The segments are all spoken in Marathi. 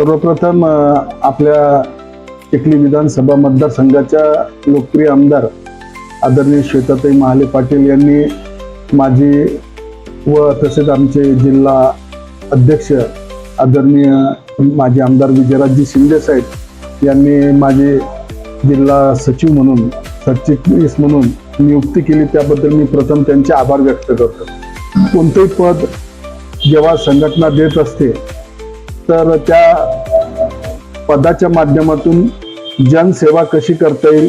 सर्वप्रथम आपल्या चिखली विधानसभा मतदारसंघाच्या लोकप्रिय आमदार आदरणीय श्वेताताई महाले पाटील यांनी माझी व तसेच आमचे जिल्हा अध्यक्ष आदरणीय माजी आमदार विजयराजजी शिंदेसाहेब यांनी माझे जिल्हा सचिव म्हणून सरचिटणीस म्हणून नियुक्ती केली. त्याबद्दल मी प्रथम त्यांचे आभार व्यक्त करतो. कोणतेही पद जेव्हा संघटना देत असते तर त्या पदाच्या माध्यमातून जनसेवा कशी करता येईल?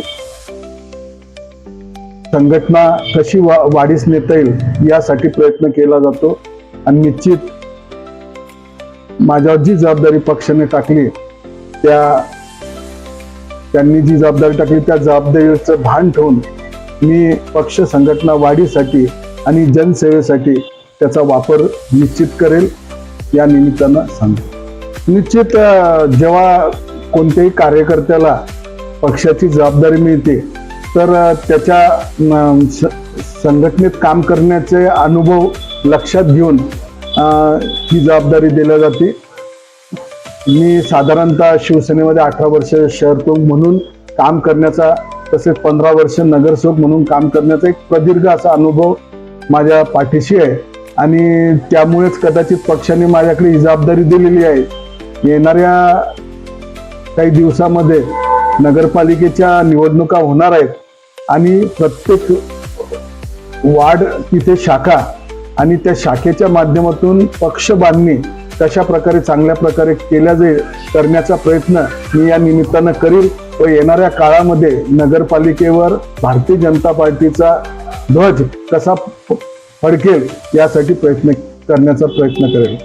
संघटना कशी वा वाढीस नेता येईल यासाठी प्रयत्न केला जातो. आणि निश्चित माझ्यावर जी जबाबदारी पक्षाने टाकली त्या त्यांनी जी जबाबदारी टाकली त्या जबाबदारीचं भान ठेवून मी पक्ष संघटना वाढीसाठी आणि जनसेवेसाठी त्याचा वापर निश्चित करेल या निमित्तानं सांगतो. निश्चित जेव्हा कोणत्याही कार्यकर्त्याला पक्षाची जबाबदारी मिळते तर त्याच्या संघटनेत काम करण्याचे अनुभव लक्षात घेऊन ही जबाबदारी दिल्या जाते. मी साधारणतः शिवसेनेमध्ये अठरा वर्ष शहर म्हणून काम करण्याचा तसेच पंधरा वर्ष नगरसेवक म्हणून काम करण्याचा एक प्रदीर्घ असा अनुभव माझ्या पाठीशी आहे. आणि त्यामुळेच कदाचित पक्षाने माझ्याकडे ही जबाबदारी दिलेली आहे. येणाऱ्या काही दिवसामध्ये नगरपालिकेच्या निवडणुका होणार आहेत आणि प्रत्येक वार्ड तिथे शाखा आणि त्या शाखेच्या माध्यमातून पक्ष बांधणी कशा प्रकारे चांगल्या प्रकारे केल्या जाईल करण्याचा प्रयत्न मी या निमित्तानं करील व येणाऱ्या काळामध्ये नगरपालिकेवर भारतीय जनता पार्टीचा ध्वज कसा फडकेल यासाठी प्रयत्न करण्याचा प्रयत्न करेल.